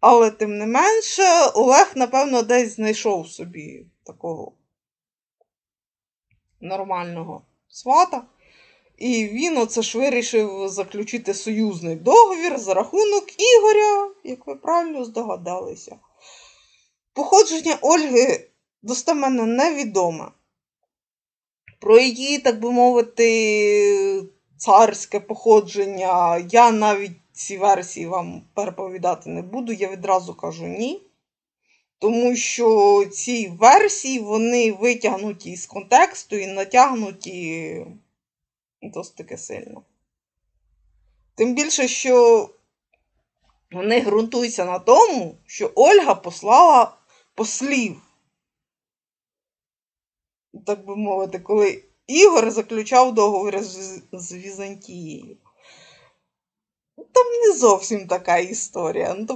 Але тим не менше, Олег, напевно, десь знайшов собі такого нормального свата. І він оце ж вирішив заключити союзний договір за рахунок Ігоря, як ви правильно здогадалися. Походження Ольги достеменно невідоме. Про її, так би мовити, царське походження я навіть ці версії вам переповідати не буду, я відразу кажу ні. Тому що ці версії вони витягнуті з контексту і натягнуті досить сильно. Тим більше, що вони ґрунтуються на тому, що Ольга послала послів. Так би мовити, коли Ігор заключав договір з, з Візантією. Не зовсім така історія. Ну,